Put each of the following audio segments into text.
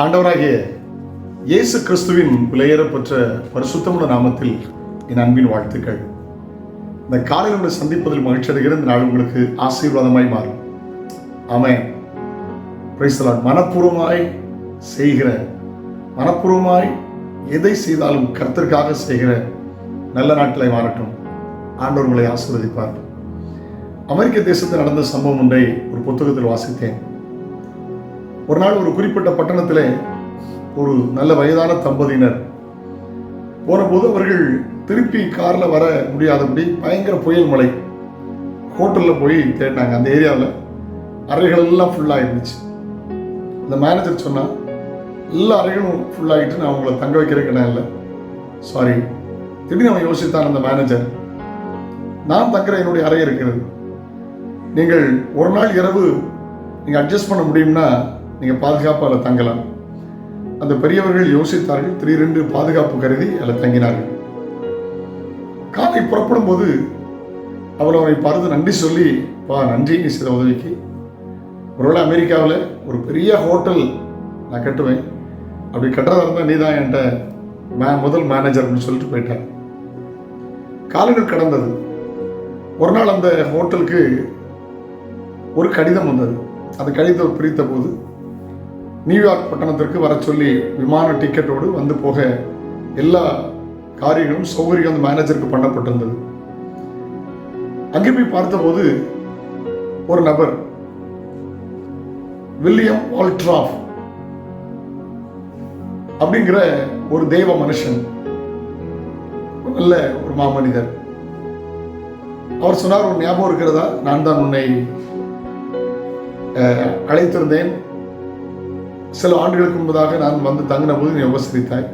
ஆண்டவராகிய இயேசு கிறிஸ்துவின் விலையேறப்பெற்ற பரிசுத்தமுள்ள நாமத்தில் என் அன்பின் வாழ்த்துக்கள். இந்த காலையில் உங்களை சந்திப்பதில் மகிழ்ச்சி அடைகிற இந்த நாள் உங்களுக்கு ஆசீர்வாதமாய் மாறும். ஆமாம் Praise மனப்பூர்வமாய் செய்கிற மனப்பூர்வமாய் எதை செய்தாலும் கர்த்தருக்காக செய்கிற நல்ல நாட்களை மாறட்டும். ஆண்டவர்களை ஆசீர்வதிப்பார். அமெரிக்க தேசத்தில் நடந்த சம்பவம் ஒன்றை ஒரு புத்தகத்தில் வாசித்தேன். ஒரு நாள் ஒரு குறிப்பிட்ட பட்டணத்திலே ஒரு நல்ல வயதான தம்பதியினர் போனபோது அவர்கள் திருப்பி காரில் வர முடியாதபடி பயங்கர புயல் மழை. ஹோட்டலில் போய் தேடினாங்க. அந்த ஏரியாவில் அறைகளெல்லாம் ஃபுல்லாக இருந்துச்சு அந்த மேனேஜர் சொன்னால் எல்லா அறைகளும் ஃபுல்லாகிட்டு நான் உங்களை தங்க வைக்கிறதுக்கு இடம் இல்லை. சாரி திடீர்னு அவன் யோசித்தான் அந்த மேனேஜர் நான் தங்குற என்னுடைய அறை இருக்கிறது. நீங்கள் ஒரு நாள் இரவு நீங்கள் அட்ஜஸ்ட் பண்ண முடியும்னா நீங்கள் பாதுகாப்பாக அதில் தங்கலாம். அந்த பெரியவர்கள் யோசித்தார்கள் திடீரென்று பாதுகாப்பு கருதி அதில் தங்கினார்கள். காலை புறப்படும் போது அவள் அவனை பார்த்து நன்றி சொல்லி பா நன்றி நீ செய்த உதவிக்கு. ஒருவேளை அமெரிக்காவில் ஒரு பெரிய ஹோட்டல் நான் கட்டுவேன். அப்படி கட்டுறதா இருந்தால் நீ தான் என்கிட்ட மே முதல் மேனேஜர் அப்படின்னு சொல்லிட்டு போயிட்டார் காலையில் கடந்தது. ஒரு நாள் அந்த ஹோட்டலுக்கு ஒரு கடிதம் வந்தது. அந்த கடிதம் பிரித்த போது நியூயார்க் பட்டணத்திற்கு வர சொல்லி விமான டிக்கெட்டோடு வந்து போக எல்லா காரியங்களும் சௌகரியம் அந்த மேனேஜருக்கு பண்ணப்பட்டிருந்தது. அங்கே போய் பார்த்தபோது ஒரு நபர் வில்லியம் வால்ட்ராஃப் அப்படிங்கிற ஒரு தெய்வ மனுஷன் நல்ல ஒரு மாமனிதர். அவர் சொன்னார் ஒரு ஞாபகம் இருக்கிறதா? நான் தான் உன்னை அஹ், அழைத்திருந்தேன். சில ஆண்டுகளுக்கு முன்பதாக நான் வந்து தங்கின போது நீ உபசரித்தாய்.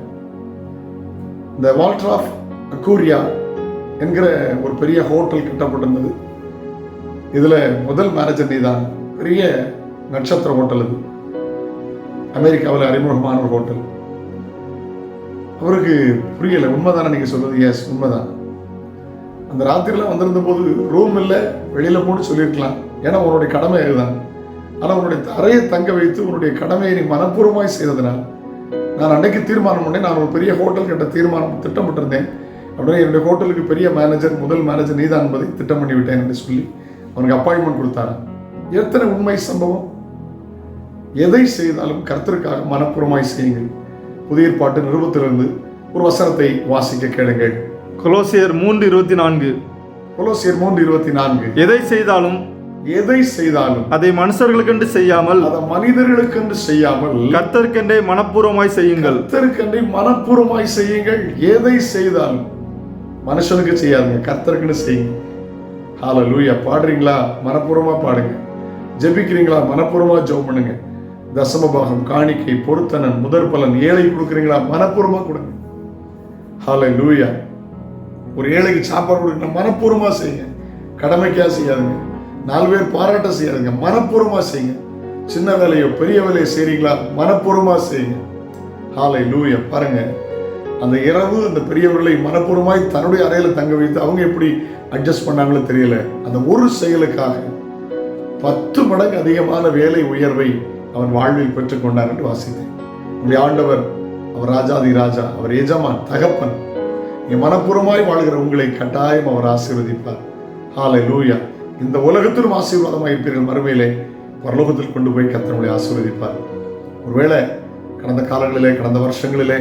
இந்த வால்ட்ராஃப் அக்கூரியா என்கிற ஒரு பெரிய ஹோட்டல் கட்டப்பட்டிருந்தது. இதில் முதல் மேனேஜர் நீ தான். பெரிய நட்சத்திர ஹோட்டல் இது அமெரிக்காவில் அறிமுகமான ஒரு ஹோட்டல். அவருக்கு புரியலை உண்மைதானே நீங்கள் சொல்றது? எஸ் உண்மைதான். அந்த ராத்திரிலாம் வந்திருந்த போது ரூம் இல்லை வெளியில் போட்டு சொல்லியிருக்கலாம். ஏன்னா உன்னுடைய கடமை இதுதான் ஆனால் உன்னுடைய அறையை தங்க வைத்து உன்னுடைய கடமையை நீ மனப்பூர்வமாய் செய்ததுனால் நான் அன்னைக்கு தீர்மானம் பண்ணேன். நான் ஒரு பெரிய ஹோட்டல் கட்ட தீர்மானம் திட்டமிட்டிருந்தேன். அப்படியே என்னுடைய ஹோட்டலுக்கு பெரிய மேனேஜர் முதல் மேனேஜர் நீதான் என்பதை திட்டம் பண்ணி விட்டேன் என்று சொல்லி அவனுக்கு அப்பாயின்மெண்ட் கொடுத்தாரு. எத்தனை உண்மை சம்பவம்? எதை செய்தாலும் கர்த்தருக்காக மனப்பூர்வமாய் செய்யுங்கள். புதிய ஏற்பாட்டு நிறுவத்திலிருந்து ஒரு வசனத்தை வாசிக்க கேளுங்கள். கொலோசியர் மூன்று இருபத்தி நான்கு. கொலோசியர் மூன்று இருபத்தி நான்கு. எதை செய்தாலும் எதை செய்தாலும் அதை மனுஷர்களுக்கென்று செய்யாமல் அதை மனிதர்களுக்கென்று செய்யாமல் கர்த்தருக்கென்றே மனப்பூர்வமாய் செய்யுங்கள். கர்த்தருக்கென்றே மனப்பூர்வமாய் செய்யுங்கள். எதை செய்தாலும் மனுஷனுக்கு செய்யாதுங்க கர்த்தருக்குன்னு செய்யுங்க. ஹalleluya பாடுறீங்களா? மனப்பூர்வமா பாடுங்க. ஜெபிக்கிறீங்களா? மனப்பூர்வமா ஜெபம் பண்ணுங்க. தசம பாகம் காணிக்கை பொருத்தனன் முதற் பலன் ஏழை கொடுக்குறீங்களா? மனப்பூர்வமா கொடுங்க. ஹalleluya ஒரு ஏழைக்கு சாப்பாடு கொடுக்கணும் மனப்பூர்வமா செய்யுங்க. கடமைக்கா செய்யாதுங்க. நாலு பேர் பாராட்ட செய்யாதுங்க மனப்பூர்வமாக செய்யுங்க. சின்ன வேலையோ பெரிய வேலையோ செய்கிறீங்களா மனப்பூர்வமாக செய்யுங்க. ஹாலை லூயா பாருங்க. அந்த இரவு அந்த பெரியவர்களை மனப்பூர்வமாய் தன்னுடைய அறையில் தங்க வைத்து அவங்க எப்படி அட்ஜஸ்ட் பண்ணாங்களோ தெரியல. அந்த ஒரு செயலுக்காக பத்து மடங்கு அதிகமான வேலை உயர்வை அவன் வாழ்வில் பெற்றுக்கொண்டார் என்று வாசித்தேன். நம்முடைய ஆண்டவர் அவர் ராஜாதி ராஜா அவர் எஜமான் தகப்பன். என் மனப்பூர்வமாய் வாழ்கிற உங்களை கட்டாயம் அவர் ஆசீர்வதிப்பார். ஹாலை லூயா இந்த உலகத்திலும் ஆசீர்வாதமாக இருப்பீர்கள். மறுமையிலே பரலோகத்தில் கொண்டு போய் கத்தனுடைய ஆசீர்வதிப்பார். ஒருவேளை கடந்த காலங்களிலே கடந்த வருஷங்களிலே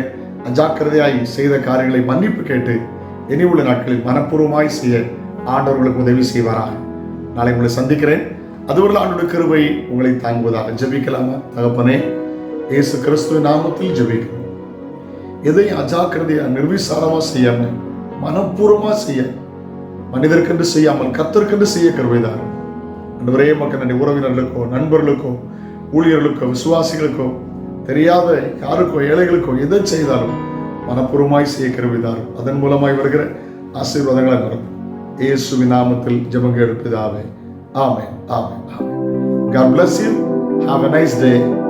அஜாக்கிரதையாய் செய்த காரியங்களை மன்னிப்பு கேட்டு இனி உள்ள நாட்களில் மனப்பூர்வமாய் செய்ய ஆண்டவர்களுக்கு உதவி செய்வாராக. நாளை உங்களை சந்திக்கிறேன். அதுவரை ஆண்டோட கிருபை உங்களை தாங்குவதாக ஜெபிக்கலாமா? தகப்பனே இயேசு கிறிஸ்துவின் நாமத்தில் ஜபிக்கிறோம். எதையும் அஜாக்கிரதையா நிர்விசாரமா செய்யாம மனப்பூர்வமா செய்ய மனிதர்க்கென்று செய்யாமல் கத்தற்கென்று செய்ய கருவைதான். அன்றுவரே மக்கள் நன்றி. உறவினர்களுக்கோ நண்பர்களுக்கோ ஊழியர்களுக்கோ விசுவாசிகளுக்கோ தெரியாத யாருக்கோ ஏழைகளுக்கோ எதை செய்தாலும் மனப்பூர்வமாய் செய்ய கருவிதார் அதன் மூலமாய் வருகிற ஆசீர்வாதங்களை நடக்கும் இயேசுவின் நாமத்தில் ஜபங்க எடுப்பதாவே. ஆமே ஆமே ஆமே God bless you. Have a nice day.